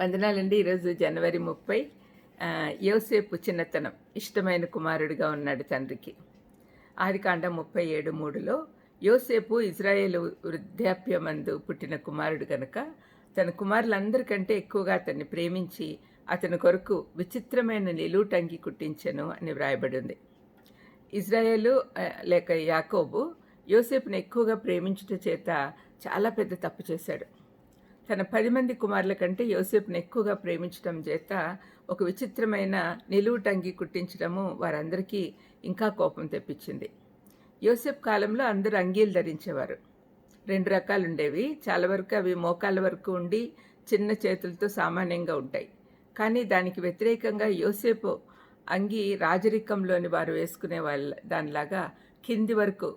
వందనాలండి. ఈరోజు జనవరి ముప్పై. యోసేపు చిన్నతనం. ఇష్టమైన కుమారుడిగా ఉన్నాడు తండ్రికి. ఆదికాండ ముప్పై ఏడు మూడులో యోసేపు ఇజ్రాయేల్ వృద్ధాప్యమందు పుట్టిన కుమారుడు కనుక తన కుమారులందరికంటే ఎక్కువగా అతన్ని ప్రేమించి అతని కొరకు విచిత్రమైన నిలువుటంగి కుట్టించెను అని వ్రాయబడి ఉంది ఇజ్రాయేలు లేక యాకోబు యోసేపును ఎక్కువగా ప్రేమించుట చేత చాలా పెద్ద తప్పు చేశాడు. తన పది మంది కుమారుల కంటే యోసేపును ఎక్కువగా ప్రేమించడం చేత ఒక విచిత్రమైన నిలువుటంగి కుట్టించడము వారందరికీ ఇంకా కోపం తెప్పించింది. యోసేపు కాలంలో అందరూ అంగీలు ధరించేవారు. రెండు రకాలు ఉండేవి చాలా వరకు అవి మోకాల వరకు ఉండి చిన్న చేతులతో సామాన్యంగా ఉంటాయి. కానీ దానికి వ్యతిరేకంగా యోసేపు అంగి రాజరికంలోని వారు వేసుకునే వాళ్ళ దానిలాగా కింది వరకు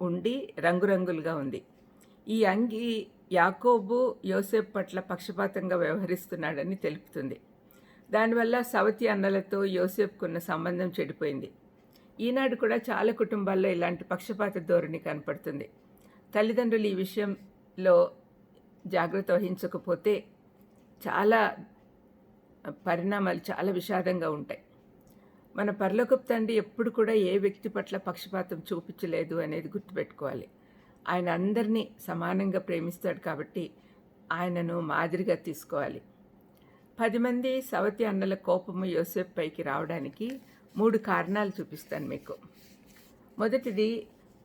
ఉండి రంగురంగులుగా ఉంది. ఈ అంగి యాకోబు యోసేఫ్ పట్ల పక్షపాతంగా వ్యవహరిస్తున్నాడని తెలుపుతుంది. దానివల్ల సవతి అన్నలతో యోసేఫ్కున్న సంబంధం చెడిపోయింది. ఈనాడు కూడా చాలా కుటుంబాల్లో ఇలాంటి పక్షపాత ధోరణి కనపడుతుంది. తల్లిదండ్రులు ఈ విషయంలో జాగ్రత్త వహించకపోతే చాలా పరిణామాలు చాలా విషాదంగా ఉంటాయి. మన పరలోకపు తండ్రి ఎప్పుడు కూడా ఏ వ్యక్తి పట్ల పక్షపాతం చూపించలేదు అనేది గుర్తుపెట్టుకోవాలి. ఆయన అందరినీ సమానంగా ప్రేమిస్తాడు కాబట్టి ఆయనను మాదిరిగా తీసుకోవాలి. పది మంది సవతి అన్నల కోపము యోసేఫ్ పైకి రావడానికి మూడు కారణాలు చూపిస్తాను మీకు. మొదటిది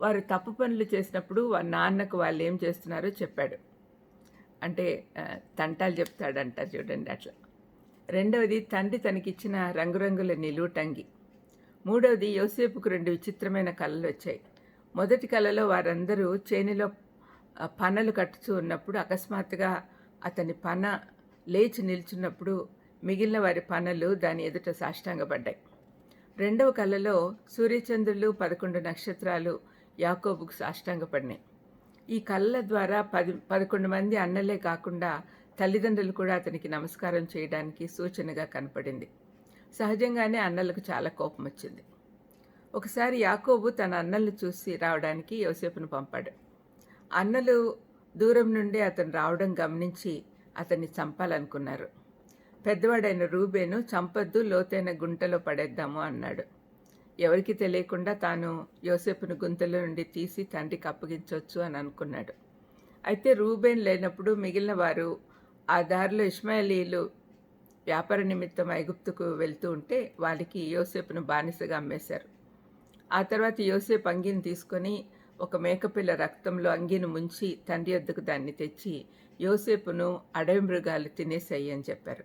వారు తప్పు పనులు చేసినప్పుడు వారి నాన్నకు వాళ్ళు ఏం చేస్తున్నారో చెప్పాడు. అంటే తంటాలు చెప్తాడంటారు చూడండి అట్లా. రెండవది తండ్రి తనకిచ్చిన రంగురంగుల నిలువుటంగి. మూడవది యోసేపుకు రెండు విచిత్రమైన కళలు వచ్చాయి మొదటి కళలో వారందరూ చేనిలో పనలు కట్టుచూ ఉన్నప్పుడు అకస్మాత్తుగా అతని పన లేచి నిల్చున్నప్పుడు మిగిలిన వారి పనలు దాని ఎదుట సాష్టాంగపడ్డాయి. రెండవ కళలో సూర్యచంద్రులు పదకొండు నక్షత్రాలు యాకోబుకు సాష్టాంగపడినాయి. ఈ కళ్ళ ద్వారా పది పదకొండు మంది అన్నలే కాకుండా తల్లిదండ్రులు కూడా అతనికి నమస్కారం చేయడానికి సూచనగా కనపడింది. సహజంగానే అన్నలకు చాలా కోపం వచ్చింది ఒకసారి యాకోబు తన అన్నల్ని చూసి రావడానికి యోసేపును పంపాడు. అన్నలు దూరం నుండి అతను రావడం గమనించి అతన్ని చంపాలనుకున్నారు. పెద్దవాడైన రూబేను చంపొద్దు లోతైన గుంటలో పడేద్దాము అన్నాడు. ఎవరికి తెలియకుండా తాను యోసేపును గుంతలో నుండి తీసి తండ్రికి అప్పగించవచ్చు అని అనుకున్నాడు. అయితే రూబేన్ లేనప్పుడు మిగిలిన వారు ఆ దారిలో ఇస్మాయిలీలు వ్యాపార నిమిత్తం ఐగుప్తుకు వెళ్తూ ఉంటే వాళ్ళకి యోసేపును బానిసగా అమ్మేశారు. ఆ తర్వాత యోసేపు అంగిని తీసుకొని ఒక మేకపిల్ల రక్తంలో అంగిని ముంచి తండ్రి వద్దకు దాన్ని తెచ్చి యోసేపును అడవి మృగాలు తినేసేయి అని చెప్పారు.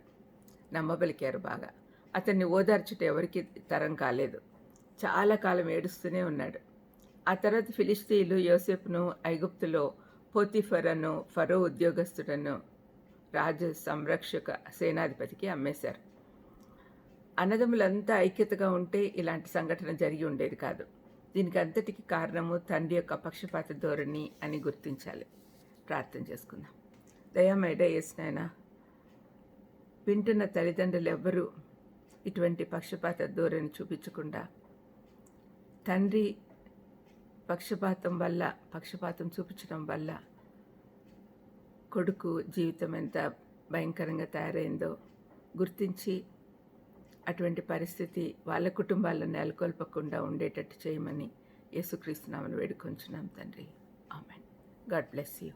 నమ్మబలికారు బాగా. అతన్ని ఓదార్చుట ఎవరికి తరం కాలేదు. చాలా కాలం ఏడుస్తూనే ఉన్నాడు. ఆ తర్వాత ఫిలిస్తీన్లు యోసేపును ఐగుప్తులో పోతిఫరను ఫరో ఉద్యోగస్తుడను రాజ సంరక్షక సేనాధిపతికి అమ్మేశారు. అన్నదమ్ములంతా ఐక్యతగా ఉంటే ఇలాంటి సంఘటన జరిగి ఉండేది కాదు. దీనికి అంతటికి కారణము తండ్రి యొక్క పక్షపాత ధోరణి అని గుర్తించాలి. ప్రార్థన చేసుకుందాం. దయామేడ వేసినాయనా వింటున్న తల్లిదండ్రులు ఎవ్వరూ ఇటువంటి పక్షపాత ధోరణి చూపించకుండా తండ్రి పక్షపాతం వల్ల పక్షపాతం చూపించడం వల్ల కొడుకు జీవితం ఎంత భయంకరంగా తయారైందో గుర్తించి అటువంటి పరిస్థితి వాళ్ళ కుటుంబాల్లో నెలకొల్పకుండా ఉండేటట్టు చేయమని యేసుక్రీస్తునామని వేడుకొంచున్నాం తండ్రి. ఆమెన్. God bless you.